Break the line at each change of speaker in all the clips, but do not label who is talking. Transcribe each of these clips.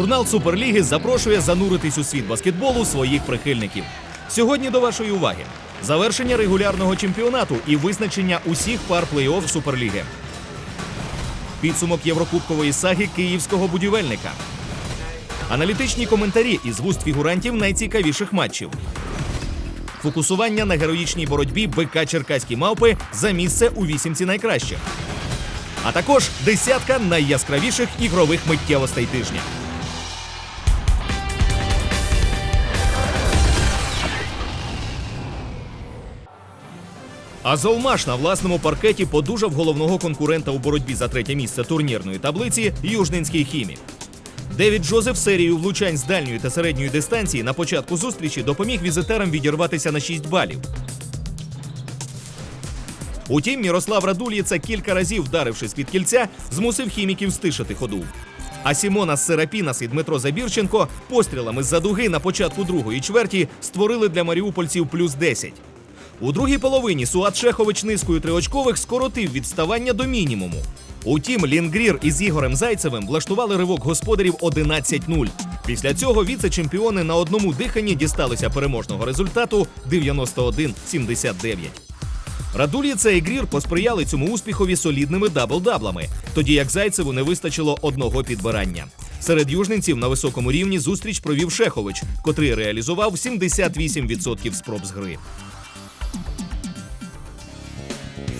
Журнал Суперліги запрошує зануритись у світ баскетболу своїх прихильників. Сьогодні до вашої уваги завершення регулярного чемпіонату і визначення усіх пар плей-офф Суперліги. Підсумок Єврокубкової саги київського будівельника. Аналітичні коментарі із вуст фігурантів найцікавіших матчів. Фокусування на героїчній боротьбі БК Черкаські мавпи за місце у вісімці найкращих. А також десятка найяскравіших ігрових миттєвостей тижня. Азовмаш на власному паркеті подужав головного конкурента у боротьбі за третє місце турнірної таблиці Южненський хімік. Девід Джозеф серію влучань з дальньої та середньої дистанції на початку зустрічі допоміг візитерам відірватися на 6 балів. Утім, Мірослав Радуліца кілька разів, вдарившись під кільця, змусив хіміків стишити ходу. А Сімонас Серапінас і Дмитро Забірченко пострілами з-за дуги на початку другої чверті створили для маріупольців плюс 10. У другій половині Суат Шехович низкою триочкових скоротив відставання до мінімуму. Утім, Лінгрір із Ігорем Зайцевим влаштували ривок господарів 11-0. Після цього віце-чемпіони на одному диханні дісталися переможного результату 91-79. Радуліца і Грір посприяли цьому успіхові солідними дабл-даблами, тоді як Зайцеву не вистачило одного підбирання. Серед южненців на високому рівні зустріч провів Шехович, котрий реалізував 78% спроб з гри.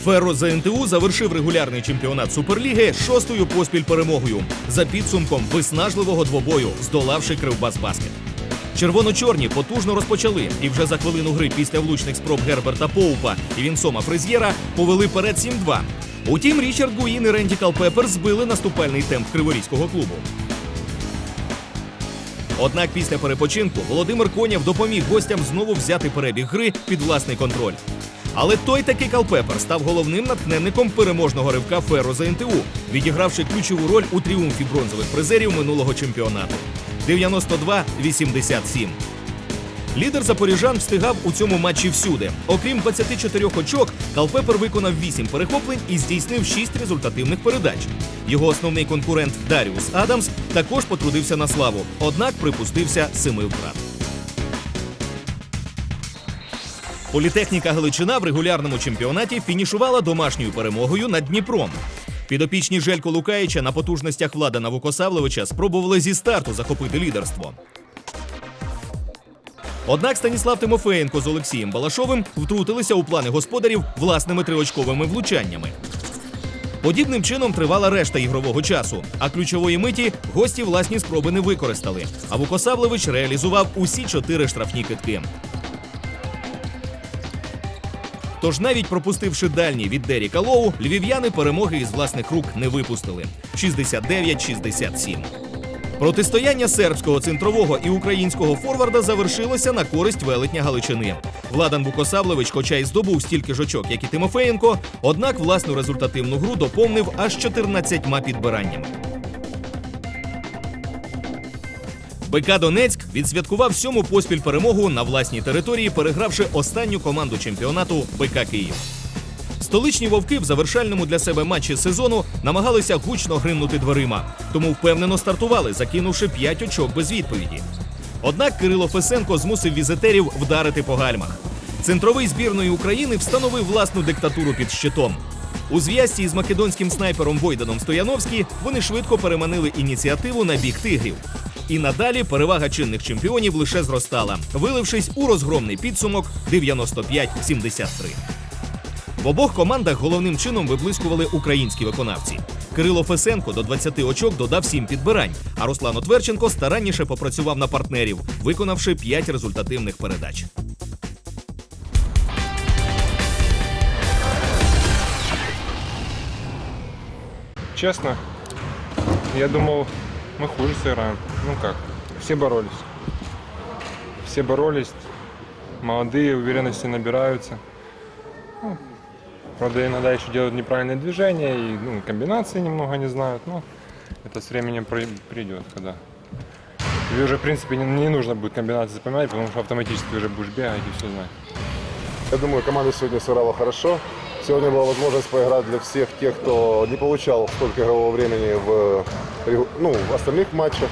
Ферро ЗНТУ завершив регулярний чемпіонат Суперліги шостою поспіль перемогою за підсумком виснажливого двобою, здолавши Кривбас-Баскет. Червоно-чорні потужно розпочали, і вже за хвилину гри після влучних спроб Герберта Поупа і Вінсома Фризєра повели перед 7-2. Утім, Річард Гуїн і Ренді Калпепер збили наступальний темп криворізького клубу. Однак після перепочинку Володимир Конєв допоміг гостям знову взяти перебіг гри під власний контроль. Але той таки Калпепер став головним натхненником переможного ривка Ферро за НТУ, відігравши ключову роль у тріумфі бронзових призерів минулого чемпіонату 92-87. Лідер запоріжан встигав у цьому матчі всюди. Окрім 24 очок, Калпепер виконав 8 перехоплень і здійснив 6 результативних передач. Його основний конкурент Даріус Адамс також потрудився на славу, однак припустився семи втрат. Політехніка Галичина в регулярному чемпіонаті фінішувала домашньою перемогою над Дніпром. Підопічні Желько Лукаєча на потужностях Влада Навукосавлевича спробували зі старту захопити лідерство. Однак Станіслав Тимофеєнко з Олексієм Балашовим втрутилися у плани господарів власними триочковими влучаннями. Подібним чином тривала решта ігрового часу, а ключової миті гості власні спроби не використали. А Вукосавлевич реалізував усі чотири штрафні китки. Тож навіть пропустивши дальні від Деріка Лоу, львів'яни перемоги із власних рук не випустили 69-67. Протистояння сербського центрового і українського форварда завершилося на користь велетня Галичини. Владан Букосавлевич, хоча й здобув стільки ж очок, як і Тимофеєнко, однак власну результативну гру доповнив аж 14 підбираннями. БК Донецьк відсвяткував сьому поспіль перемогу на власній території, перегравши останню команду чемпіонату БК Київ. Столичні вовки в завершальному для себе матчі сезону намагалися гучно гримнути дверима, тому впевнено стартували, закинувши 5 очок без відповіді. Однак Кирило Фесенко змусив візитерів вдарити по гальмах. Центровий збірної України встановив власну диктатуру під щитом. У зв'язці з македонським снайпером Войданом Стояновський вони швидко переманили ініціативу на бік тигрів. І надалі перевага чинних чемпіонів лише зростала, вилившись у розгромний підсумок 95-73. В обох командах головним чином виблискували українські виконавці. Кирило Фесенко до 20 очок додав 7 підбирань, а Руслан Отверченко старанніше попрацював на партнерів, виконавши 5 результативних передач.
Честно, я думал, мы хуже сыграем. Ну как, все боролись. Все боролись, молодые, уверенности набираются. Ну, правда, иногда еще делают неправильные движения и ну, комбинации немного не знают, но это с временем при- придет, когда тебе уже, в принципе, не, не нужно будет комбинации запоминать, потому что автоматически уже будешь бегать и все знать.
Я думаю, команда сегодня сыграла хорошо. Сегодня была возможность поиграть для всех тех, кто не получал столько игрового времени в, ну, в остальных матчах.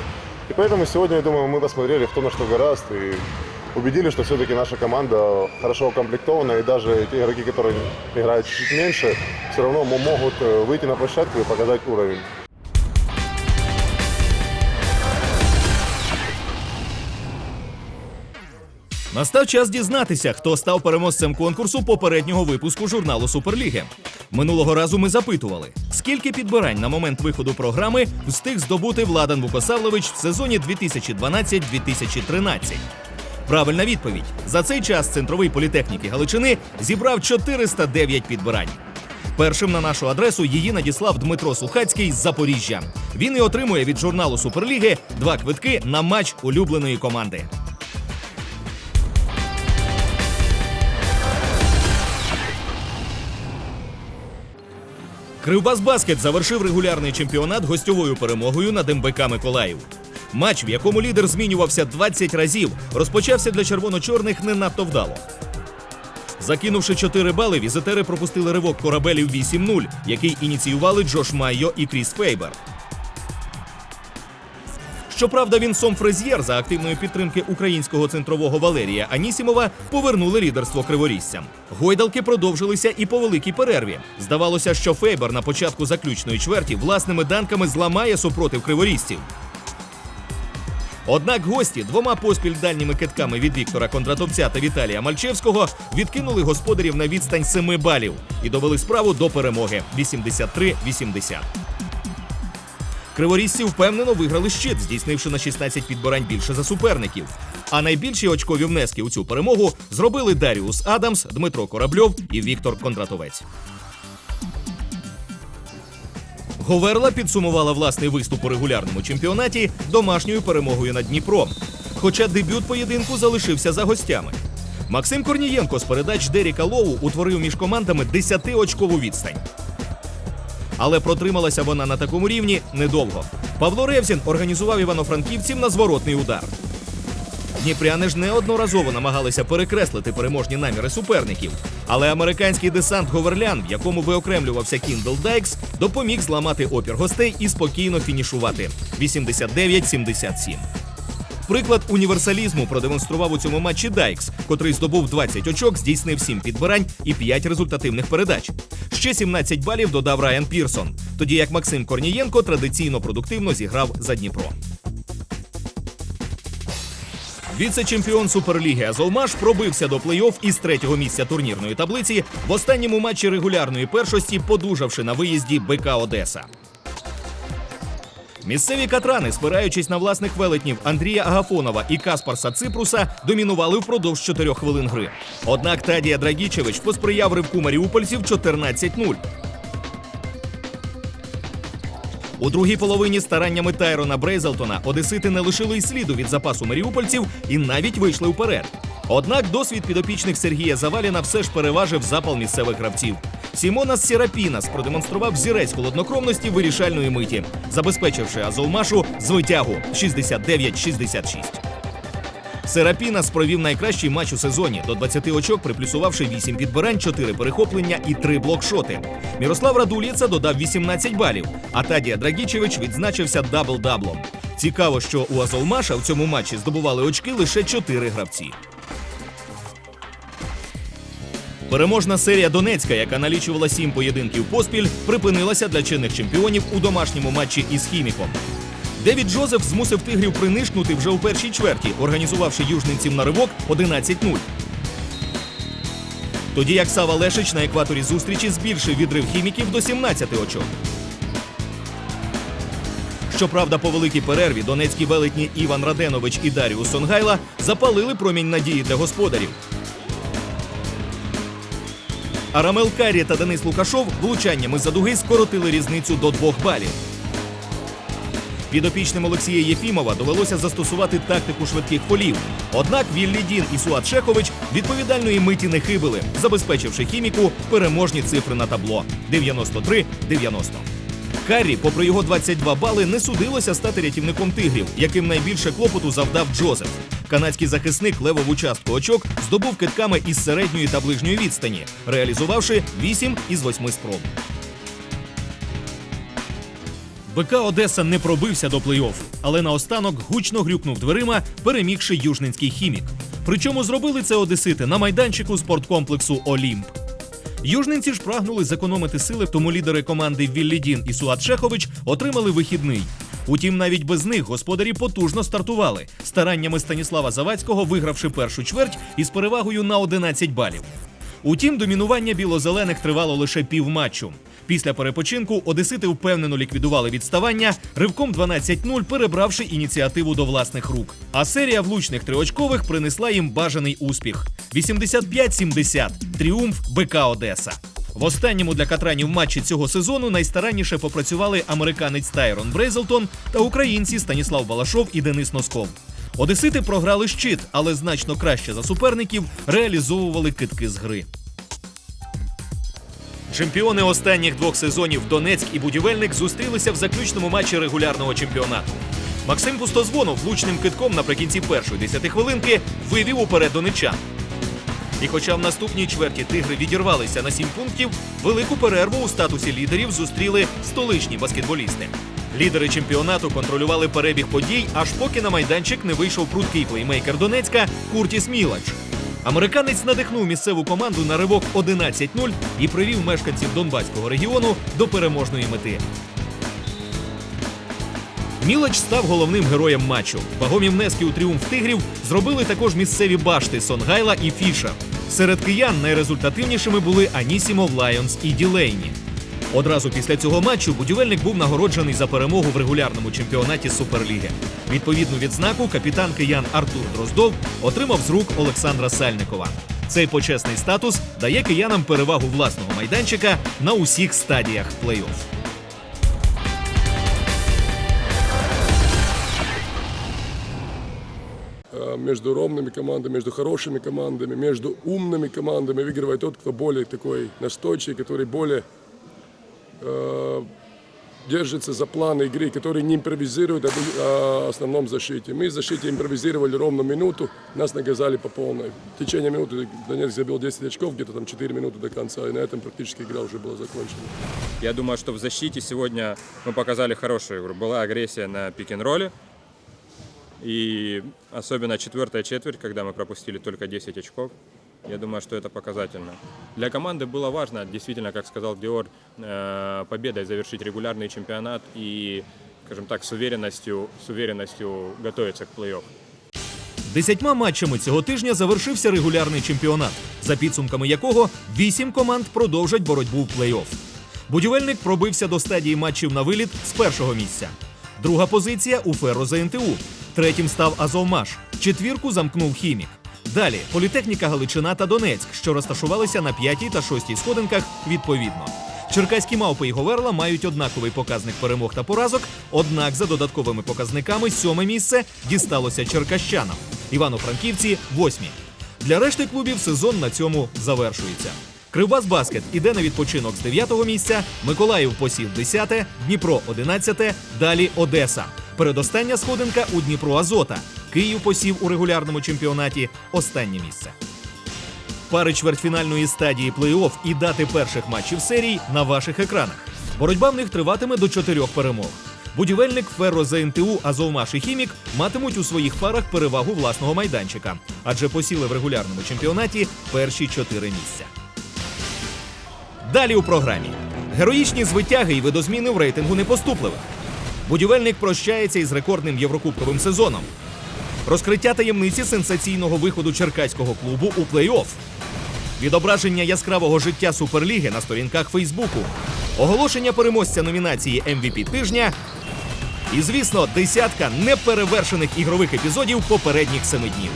И поэтому сегодня, я думаю, мы посмотрели, кто на что гораст, и убедили, что все-таки наша команда хорошо укомплектована, и даже те игроки, которые играют чуть меньше, все равно мо- могут э, выйти на площадку и показать уровень.
Настав час дізнатися, хто став переможцем конкурсу попереднього випуску журналу Суперліги. Минулого разу ми запитували, скільки підбирань на момент виходу програми встиг здобути Владан Вукосавлевич в сезоні 2012-2013. Правильна відповідь: за цей час центровий політехніки Галичини зібрав 409 підбирань. Першим на нашу адресу її надіслав Дмитро Сухацький з Запоріжжя. Він і отримує від журналу Суперліги два квитки на матч улюбленої команди. Кривбас Баскет завершив регулярний чемпіонат гостьовою перемогою над МБК Миколаїв. Матч, в якому лідер змінювався 20 разів, розпочався для червоно-чорних не надто вдало. Закинувши 4 бали, візитери пропустили ривок корабелів 8-0, який ініціювали Джош Майо і Кріс Фейбер. Щоправда, Вінсом Фрезєр за активної підтримки українського центрового Валерія Анісімова повернули лідерство криворіжцям. Гойдалки продовжилися і по великій перерві. Здавалося, що Фейбер на початку заключної чверті власними данками зламає супротив криворіжців. Однак гості двома поспіль дальніми китками від Віктора Кондратовця та Віталія Мальчевського відкинули господарів на відстань 7 балів і довели справу до перемоги 83-80. Криворізці впевнено виграли щит, здійснивши на 16 підбирань більше за суперників. А найбільші очкові внески у цю перемогу зробили Даріус Адамс, Дмитро Корабльов і Віктор Кондратовець. Говерла підсумувала власний виступ у регулярному чемпіонаті домашньою перемогою над Дніпром. Хоча дебют поєдинку залишився за гостями. Максим Корнієнко з передач Деріка Лоу утворив між командами 10-очкову відстань. Але протрималася вона на такому рівні недовго. Павло Ревзін організував івано-франківців на зворотний удар. Дніпряни ж неодноразово намагалися перекреслити переможні наміри суперників. Але американський десант Говерлян, в якому виокремлювався Кіндл Дайкс, допоміг зламати опір гостей і спокійно фінішувати 89-77. Приклад універсалізму продемонстрував у цьому матчі Дайкс, котрий здобув 20 очок, здійснив 7 підбирань і 5 результативних передач. Ще 17 балів додав Райан Пірсон, тоді як Максим Корнієнко традиційно продуктивно зіграв за Дніпро. Віце-чемпіон Суперліги Азовмаш пробився до плей-офф із третього місця турнірної таблиці в останньому матчі регулярної першості, подужавши на виїзді БК Одеса. Місцеві катрани, спираючись на власних велетнів Андрія Агафонова і Каспарса Ципруса, домінували впродовж 4 хвилин гри. Однак Тадія Драгічевич посприяв ривку маріупольців 14-0. У другій половині стараннями Тайрона Брейзелтона одесити не лишили й сліду від запасу маріупольців і навіть вийшли вперед. Однак досвід підопічних Сергія Заваліна все ж переважив запал місцевих гравців. Сімонас Сірапінас продемонстрував зірець холоднокровності вирішальної миті, забезпечивши Азовмашу звитягу 69-66. Серапінас провів найкращий матч у сезоні, до 20 очок приплюсувавши 8 підбирань, 4 перехоплення і 3 блокшоти. Мірослав Радуліца додав 18 балів, а Тадія Драгічевич відзначився дабл-даблом. Цікаво, що у Азовмаша в цьому матчі здобували очки лише 4 гравці. Переможна серія Донецька, яка налічувала сім поєдинків поспіль, припинилася для чинних чемпіонів у домашньому матчі із хіміком. Девід Джозеф змусив тигрів принишкнути вже у першій чверті, організувавши южненців на ривок 11-0. Тоді як Сава Лешич на екваторі зустрічі збільшив відрив хіміків до 17 очок. Щоправда, по великій перерві донецькі велетні Іван Раденович і Даріус Сонгайла запалили промінь надії для господарів. Арамел Карі та Денис Лукашов влучаннями за дуги скоротили різницю до двох балів. Підопічним Олексія Єфімова довелося застосувати тактику швидких полів. Однак Віллі Дін і Суат Шехович відповідальної миті не хибили, забезпечивши хіміку переможні цифри на табло 93-90. Каррі, попри його 22 бали, не судилося стати рятівником тигрів, яким найбільше клопоту завдав Джозеф. Канадський захисник левову частку очок здобув китками із середньої та ближньої відстані, реалізувавши 8 із 8 спроб. БК Одеса не пробився до плей-офф, але наостанок гучно грюкнув дверима, перемігши южненський хімік. Причому зробили це одесити на майданчику спорткомплексу Олімп. Южненці ж прагнули зекономити сили, тому лідери команди Віллідін і Суат Шехович отримали вихідний. Утім, навіть без них господарі потужно стартували, стараннями Станіслава Завадського вигравши першу чверть із перевагою на 11 балів. Утім, домінування біло-зелених тривало лише півматчу. Після перепочинку одесити впевнено ліквідували відставання, ривком 12-0 перебравши ініціативу до власних рук. А серія влучних триочкових принесла їм бажаний успіх: 85-70 тріумф БК Одеса. В останньому для катранів матчі цього сезону найстаранніше попрацювали американець Тайрон Брейзелтон та українці Станіслав Балашов і Денис Носков. Одесити програли щит, але значно краще за суперників реалізовували китки з гри. Чемпіони останніх двох сезонів Донецьк і Будівельник зустрілися в заключному матчі регулярного чемпіонату. Максим Пустозвонов влучним китком наприкінці першої десятихвилинки вивів уперед донечан. І хоча в наступній чверті тигри відірвалися на сім пунктів, велику перерву у статусі лідерів зустріли столичні баскетболісти. Лідери чемпіонату контролювали перебіг подій, аж поки на майданчик не вийшов прудкий плеймейкер Донецька Куртіс Мілач. Американець надихнув місцеву команду на ривок 11-0 і привів мешканців Донбаського регіону до переможної мети. Мілач став головним героєм матчу. Вагомі внески у тріумф тигрів зробили також місцеві башти Сонгайла і Фішер. Серед киян найрезультативнішими були Анісімов, Лайонс і Ділейні. Одразу після цього матчу будівельник був нагороджений за перемогу в регулярному чемпіонаті Суперліги. Відповідну відзнаку капітан киян Артур Дроздов отримав з рук Олександра Сальникова. Цей почесний статус дає киянам перевагу власного майданчика на усіх стадіях плей-офф.
Э, между ровными командами, между хорошими командами, между умными командами выигрывает тот, кто более такой настойчивый, который более э, держится за план игры, который не импровизирует об о основном защите. Мы в защите импровизировали ровно минуту, нас наказали по полной. В течение минуты Донецк забил 10 очков, где-то там 4 минуты до конца, и на этом практически игра уже была закончена.
Я думаю, что в защите сегодня мы показали хорошую игру. Была агрессия на пик-н-ролле. И особенно четвертая четверть, когда мы пропустили только 10 очков. Я думаю, что это показательно. Для команды было важно, действительно, как сказал Диор, э, победой завершить регулярный чемпионат и, скажем так, с уверенностью, с уверенностью готовиться к плей-офф.
Десятьма матчами цього тижня завершився регулярний чемпіонат, за підсумками якого вісім команд продовжать боротьбу в плей-офф. Будівельник пробився до стадії матчів на виліт з першого місця. Друга позиція у Ферро за НТУ. Третім став Азовмаш. Четвірку замкнув Хімік. Далі політехніка Галичина та Донецьк, що розташувалися на п'ятій та шостій сходинках відповідно. Черкаські мавпи і Говерла мають однаковий показник перемог та поразок, однак за додатковими показниками сьоме місце дісталося черкащанам. Івано-Франківці восьмі. Для решти клубів сезон на цьому завершується. Кривбас Баскет іде на відпочинок з 9-го місця, Миколаїв посів 10-те, Дніпро 11-те, далі Одеса. Передостання сходинка у Дніпро Азота. Київ посів у регулярному чемпіонаті останнє місце. Пари чвертьфінальної стадії плей-офф і дати перших матчів серій на ваших екранах. Боротьба в них триватиме до чотирьох перемог. Будівельник Ферро ЗНТУ, Азовмаш і Хімік матимуть у своїх парах перевагу власного майданчика, адже посіли в регулярному чемпіонаті перші чотири місця. Далі у програмі героїчні звитяги і видозміни в рейтингу непоступливих. Будівельник прощається із рекордним єврокубковим сезоном. Розкриття таємниці сенсаційного виходу черкаського клубу у плей-офф. Відображення яскравого життя Суперліги на сторінках Фейсбуку. Оголошення переможця номінації MVP тижня. І, звісно, десятка неперевершених ігрових епізодів попередніх семи днів.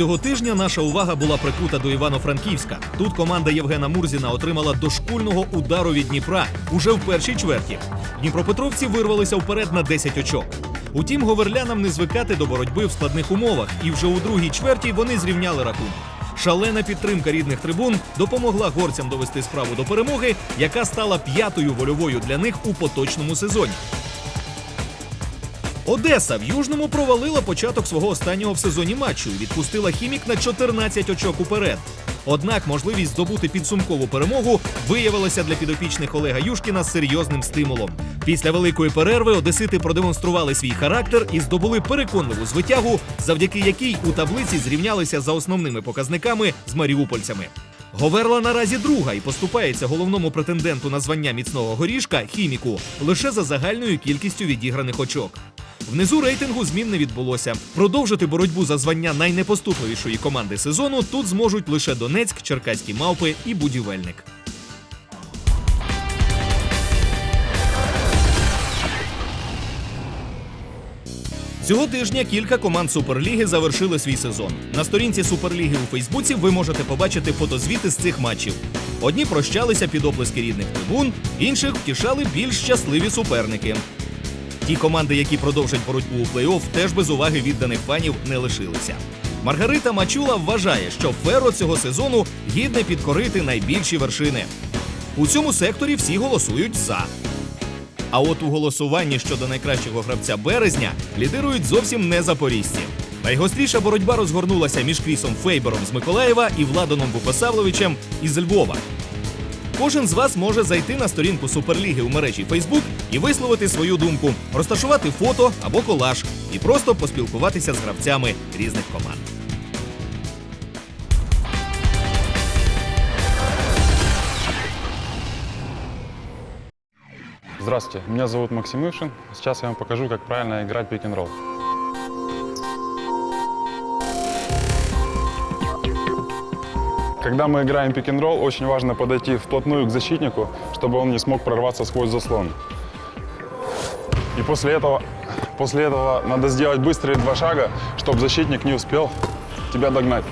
Цього тижня наша увага була прикута до Івано-Франківська. Тут команда Євгена Мурзіна отримала дошкульного удару від Дніпра уже в першій чверті. Дніпропетровці вирвалися вперед на 10 очок. Утім, говерлянам не звикати до боротьби в складних умовах, і вже у другій чверті вони зрівняли рахунок. Шалена підтримка рідних трибун допомогла горцям довести справу до перемоги, яка стала п'ятою вольовою для них у поточному сезоні. Одеса в Южному провалила початок свого останнього в сезоні матчу і відпустила хімік на 14 очок уперед. Однак можливість здобути підсумкову перемогу виявилася для підопічних Олега Юшкіна серйозним стимулом. Після великої перерви одесити продемонстрували свій характер і здобули переконливу звитягу, завдяки якій у таблиці зрівнялися за основними показниками з маріупольцями. Говерла наразі друга і поступається головному претенденту на звання міцного горішка хіміку лише за загальною кількістю відіграних очок. Внизу рейтингу змін не відбулося. Продовжити боротьбу за звання найнепоступливішої команди сезону тут зможуть лише Донецьк, Черкаські мавпи і будівельник. Цього тижня кілька команд Суперліги завершили свій сезон. На сторінці Суперліги у Фейсбуці ви можете побачити фотозвіти з цих матчів. Одні прощалися під оплески рідних трибун, інших втішали більш щасливі суперники. Ті команди, які продовжать боротьбу у плей-офф, теж без уваги відданих фанів не лишилися. Маргарита Мачула вважає, що Феро цього сезону гідне підкорити найбільші вершини. У цьому секторі всі голосують за. А от у голосуванні щодо найкращого гравця березня лідирують зовсім не запорізьці. Найгостріша боротьба розгорнулася між Крісом Фейбером з Миколаєва і Владаном Вупасавловичем із Львова. Кожен з вас може зайти на сторінку Суперліги у мережі Facebook і висловити свою думку, розташувати фото або колаж і просто поспілкуватися з гравцями різних команд.
Здравствуйте, меня зовут Максим Ившин. Сейчас я вам покажу, как правильно играть пик-н-ролл. Когда мы играем пик-н-ролл, очень важно подойти вплотную к защитнику, чтобы он не смог прорваться сквозь заслон. И после этого, после этого надо сделать быстрые два шага, чтобы защитник не успел тебя догнать.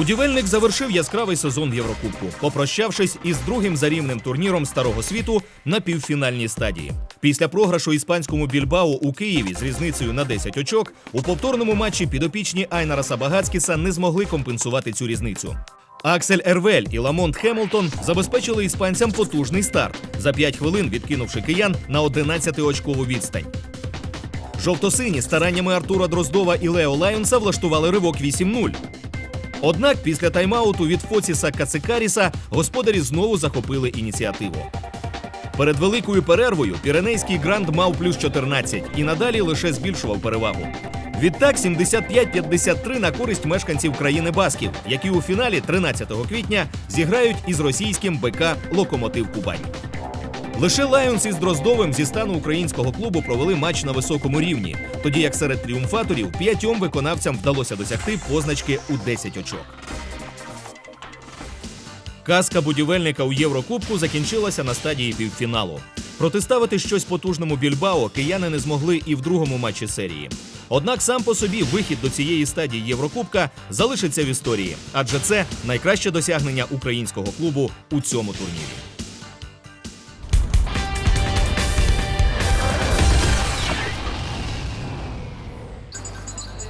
Будівельник завершив яскравий сезон Єврокубку, попрощавшись із другим за рівнем турніром старого світу на півфінальній стадії. Після програшу іспанському Більбао у Києві з різницею на 10 очок у повторному матчі підопічні Айнара Сабагацкіса не змогли компенсувати цю різницю. Аксель Ервель і Ламонт Хемілтон забезпечили іспанцям потужний старт за 5 хвилин, відкинувши киян на 11-очкову відстань. Жовто-сині стараннями Артура Дроздова і Лео Лайонса влаштували ривок 8-0. Однак після тайм-ауту від Фоціса Кацикаріса господарі знову захопили ініціативу. Перед великою перервою Піренейський гранд мав плюс 14 і надалі лише збільшував перевагу. Відтак 75-53 на користь мешканців країни Басків, які у фіналі 13 квітня зіграють із російським БК Локомотив Кубань. Лише Лайонс із Дроздовим зі стану українського клубу провели матч на високому рівні, тоді як серед тріумфаторів п'ятьом виконавцям вдалося досягти позначки у 10 очок. Казка будівельника у Єврокубку закінчилася на стадії півфіналу. Протиставити щось потужному Більбао кияни не змогли і в другому матчі серії. Однак сам по собі вихід до цієї стадії Єврокубка залишиться в історії, адже це найкраще досягнення українського клубу у цьому турнірі.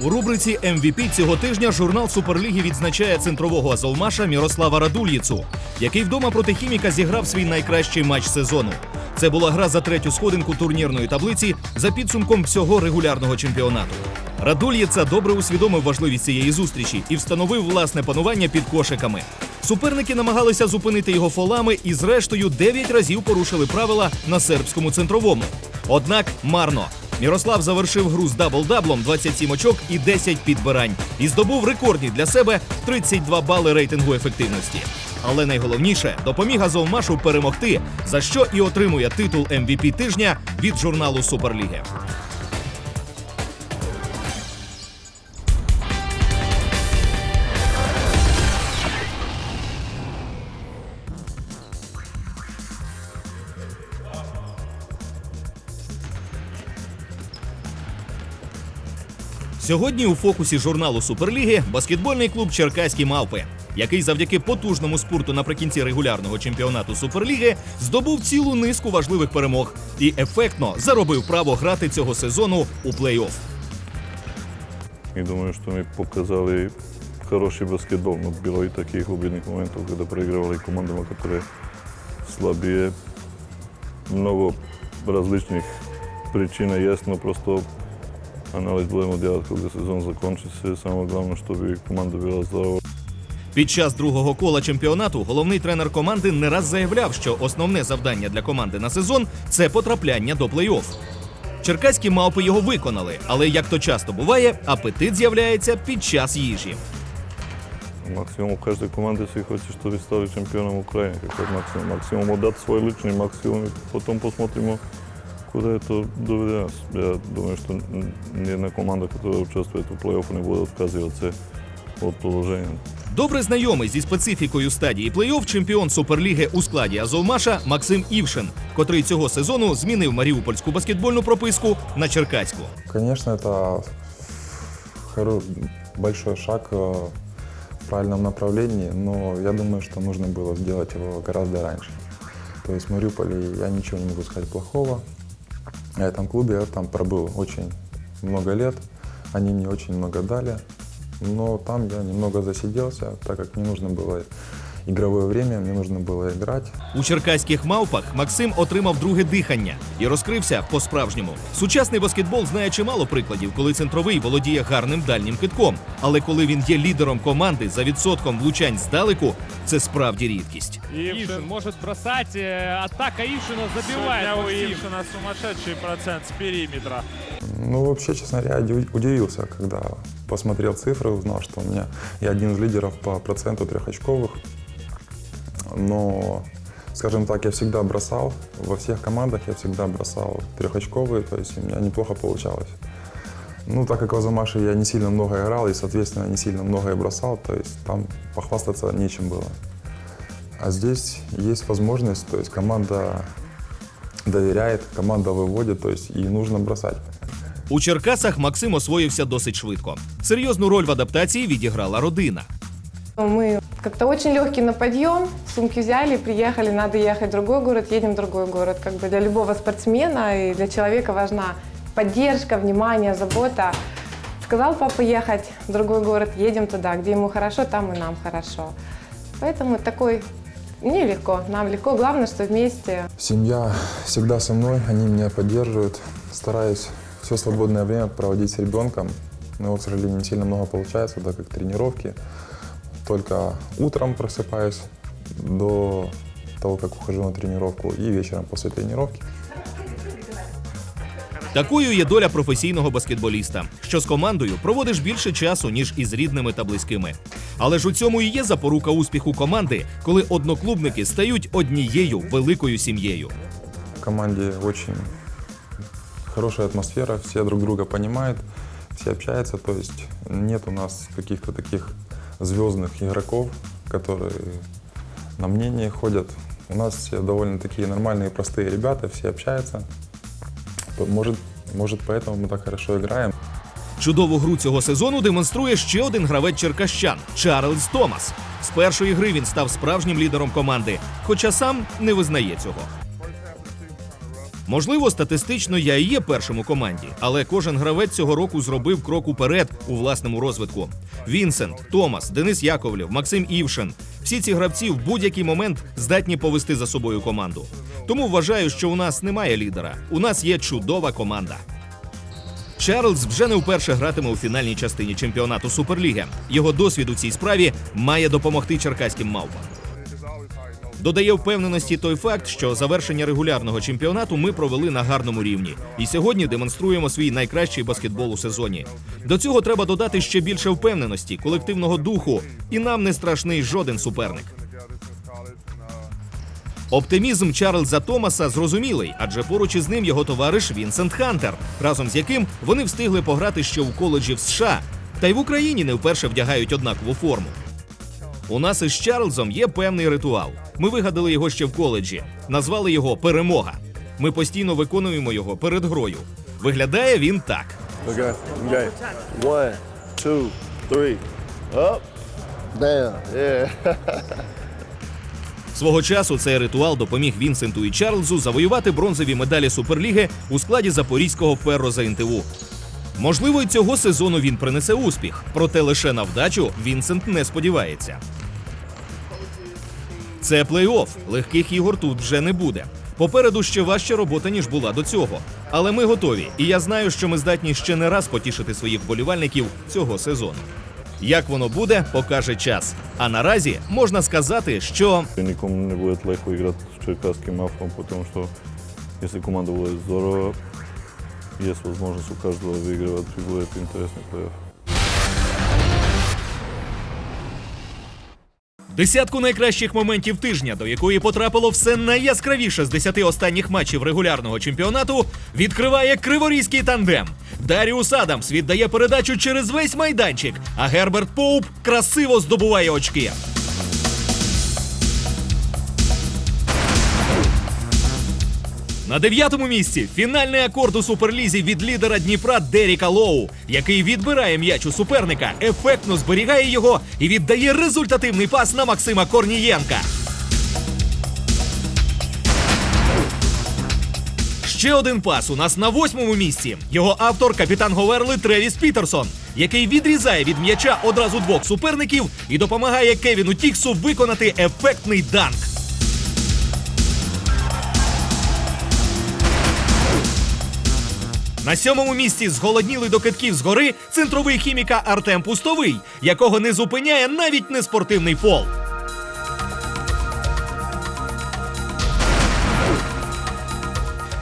У рубриці MVP цього тижня журнал Суперліги відзначає центрового азовмаша Мірослава Радульєцу, який вдома проти хіміка зіграв свій найкращий матч сезону. Це була гра за третю сходинку турнірної таблиці за підсумком всього регулярного чемпіонату. Радульєца добре усвідомив важливість цієї зустрічі і встановив власне панування під кошиками. Суперники намагалися зупинити його фолами і, зрештою, 9 разів порушили правила на сербському центровому. Однак марно. Мірослав завершив гру з дабл-даблом 27 очок і 10 підбирань і здобув рекордні для себе 32 бали рейтингу ефективності. Але найголовніше допоміг Азовмашу перемогти, за що і отримує титул MVP тижня від журналу Суперліги. Сьогодні у фокусі журналу Суперліги баскетбольний клуб Черкаські мавпи, який завдяки потужному спорту наприкінці регулярного чемпіонату Суперліги здобув цілу низку важливих перемог і ефектно заробив право грати цього сезону у плей-офф.
И думаю, что мы показали хороший баскетбол. Но было и таких обидных моментов, когда проигрывали командам, которые слабее. Много различных причин есть, но просто анализ будем делать, когда сезон закончится. Самое главное, чтобы команда была здорова.
Під час другого кола чемпіонату головний тренер команди не раз заявляв, що основне завдання для команди на сезон це потрапляння до плей-офф. Черкаські мавпи його виконали, але як то часто буває, апетит з'являється під час їжі.
Максимум у каждой команды все хочет, чтобы стали чемпионом Украины. Как максимум. Максимум отдать свой личный максимум, и потом посмотрим, куда это доведет нас. Я думаю, что н- ни одна команда, которая участвует в плей-офф, не будет отказываться от положения.
Добре знайомий зі специфікою стадії плей-офф чемпіон Суперліги у складі Азовмаша Максим Івшин, котрий цього сезону змінив маріупольську баскетбольну прописку на черкаську.
Конечно, это хоро- большой шаг э, в правильном направлении, но я думаю, что нужно было сделать его гораздо раньше. То есть в Мариуполе я ничего не могу сказать плохого. О этом клубе я там пробыл очень много лет. Они мне очень много дали. Но там я немного засиделся, так как мне нужно было игровое время, мне нужно было играть.
У черкаських мавпах Максим отримав друге дихання і розкрився по-справжньому. Сучасний баскетбол знає чимало прикладів, коли центровий володіє гарним дальнім китком. Але коли він є лідером команди за відсотком влучань здалеку, це справді рідкість.
Ившин может бросать. э, Атака Ившина забивает.
Сегодня у
Максим.
Ившина сумасшедший процент с периметра.
Ну, вообще, честно говоря, я уди- удивился, когда посмотрел цифры, узнал, что у меня я один из лидеров по проценту трехочковых. Но, скажем так, я всегда бросал, во всех командах я всегда бросал трехочковые, то есть у меня неплохо получалось. Ну, так как в Азамаше я не сильно много играл и, соответственно, не сильно много и бросал, то есть там похвастаться нечем было. А здесь есть возможность, то есть команда доверяет, команда выводит, то есть и нужно бросать.
У Черкасах Максим освоївся досить швидко. Серйозну роль в адаптації відіграла родина.
Мы как-то очень легкий на подъем, сумки взяли, приехали, надо ехать в другой город, едем в другой город. Как бы для любого спортсмена и для человека важна поддержка, внимание, забота. Сказал папа ехать в другой город, едем туда, где ему хорошо, там и нам хорошо. Поэтому такой мне легко, нам легко. Главное, что вместе
Семья всегда со мной, они меня поддерживают. Стараюсь все свободное время проводить с ребенком. Но, к сожалению, не сильно много получается, так как тренировки. Только утром просыпаюсь до того, как ухожу на тренировку, и вечером после тренировки.
Такою є доля професійного баскетболіста, що з командою проводиш більше часу, ніж із рідними та близькими. Але ж у цьому і є запорука успіху команди, коли одноклубники стають однією великою сім'єю.
В команде очень хорошая атмосфера, все друг друга понимают, все общаются, то есть нет у нас каких-то таких звездных игроков, которые на мнение ходят. У нас все довольно такие нормальные, простые ребята, все общаются. Может, может поэтому мы так хорошо играем.
Чудову гру цього сезону демонструє ще один гравець черкащан Чарльз Томас. З першої гри він став справжнім лідером команди, хоча сам не визнає цього. Можливо, статистично я і є першим у команді, але кожен гравець цього року зробив крок уперед у власному розвитку. Вінсент, Томас, Денис Яковлєв, Максим Івшин. Всі ці гравці в будь-який момент здатні повести за собою команду. Тому вважаю, що у нас немає лідера. У нас є чудова команда. Чарльз вже не вперше гратиме у фінальній частині чемпіонату Суперліги. Його досвід у цій справі має допомогти черкаським мавпам. Додає впевненості той факт, що завершення регулярного чемпіонату ми провели на гарному рівні, і сьогодні демонструємо свій найкращий баскетбол у сезоні. До цього треба додати ще більше впевненості, колективного духу, і нам не страшний жоден суперник. Оптимізм Чарльза Томаса зрозумілий, адже поруч із ним його товариш Вінсент Хантер, разом з яким вони встигли пограти ще у коледжі в США, та й в Україні не вперше вдягають однакову форму. У нас із Чарльзом є певний ритуал. Ми вигадали його ще в коледжі, назвали його Перемога. Ми постійно виконуємо його перед грою. Виглядає він так:
Okay. Okay. One, two, three. Up. Down. Yeah.
Свого часу цей ритуал допоміг Вінсенту і Чарльзу завоювати бронзові медалі Суперліги у складі запорізького ферро за НТУ. Можливо, й цього сезону він принесе успіх, проте лише на вдачу Вінсент не сподівається. Це плей-офф. Легких ігор тут вже не буде. Попереду ще важча робота, ніж була до цього. Але ми готові, і я знаю, що ми здатні ще не раз потішити своїх вболівальників цього сезону. Як воно буде, покаже час. А наразі можна сказати, що
Никому не будет легко играть с черкасским автором, потому что если команда будет здорова, есть возможность у каждого выигрывать и будет интересный плей-офф.
Десятку найкращих моментів тижня, до якої потрапило все найяскравіше з десяти останніх матчів регулярного чемпіонату, відкриває криворізький тандем. Даріус Адамс віддає передачу через весь майданчик, а Герберт Поуп красиво здобуває очки. На дев'ятому місці фінальний акорд у суперлізі від лідера Дніпра Деріка Лоу, який відбирає м'яч у суперника, ефектно зберігає його і віддає результативний пас на Максима Корнієнка. Ще один пас у нас на восьмому місці. Його автор капітан Говерли Тревіс Пітерсон, який відрізає від м'яча одразу двох суперників і допомагає Кевіну Тіксу виконати ефектний данк. На сьомому місці зголодніли до китків згори центровий хіміка Артем Пустовий, якого не зупиняє навіть неспортивний фол.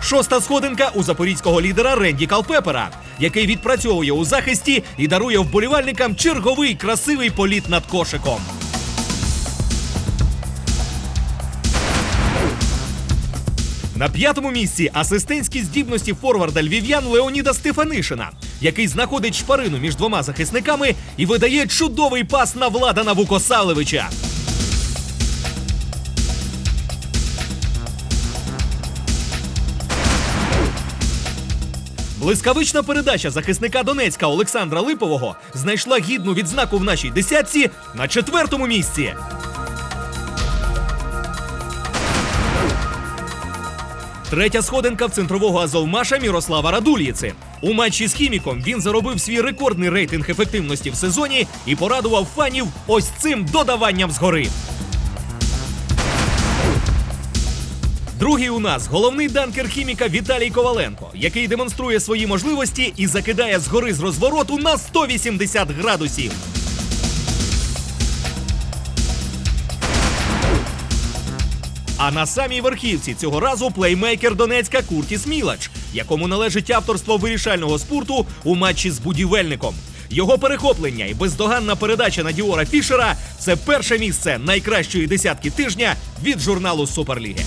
Шоста сходинка у запорізького лідера Ренді Калпепера, який відпрацьовує у захисті і дарує вболівальникам черговий красивий політ над кошиком. На п'ятому місці асистентські здібності форварда львів'ян Леоніда Стефанишина, який знаходить шпарину між двома захисниками і видає чудовий пас на Владана Вукосавлевича. Блискавична передача захисника Донецька Олександра Липового знайшла гідну відзнаку в нашій десятці на четвертому місці. Третя сходинка в центрового Азовмаша Мірослава Радульїци. У матчі з хіміком він заробив свій рекордний рейтинг ефективності в сезоні і порадував фанів ось цим додаванням згори. Другий у нас головний данкер хіміка Віталій Коваленко, який демонструє свої можливості і закидає згори з розвороту на 180 градусів. А на самій верхівці цього разу плеймейкер Донецька Куртіс Мілач, якому належить авторство вирішального спорту у матчі з будівельником. Його перехоплення і бездоганна передача на Діора Фішера це перше місце найкращої десятки тижня від журналу Суперліги.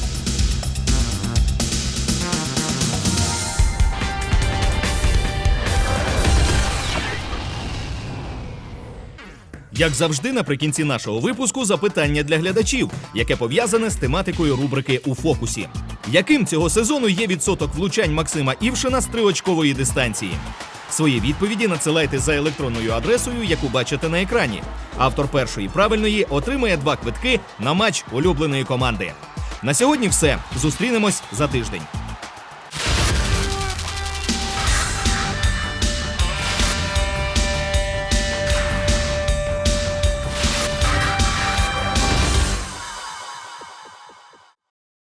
Як завжди, наприкінці нашого випуску запитання для глядачів, яке пов'язане з тематикою рубрики у фокусі. Яким цього сезону є відсоток влучань Максима Івшина з триочкової дистанції? Свої відповіді надсилайте за електронною адресою, яку бачите на екрані. Автор першої правильної отримає два квитки на матч улюбленої команди. На сьогодні все. Зустрінемось за тиждень.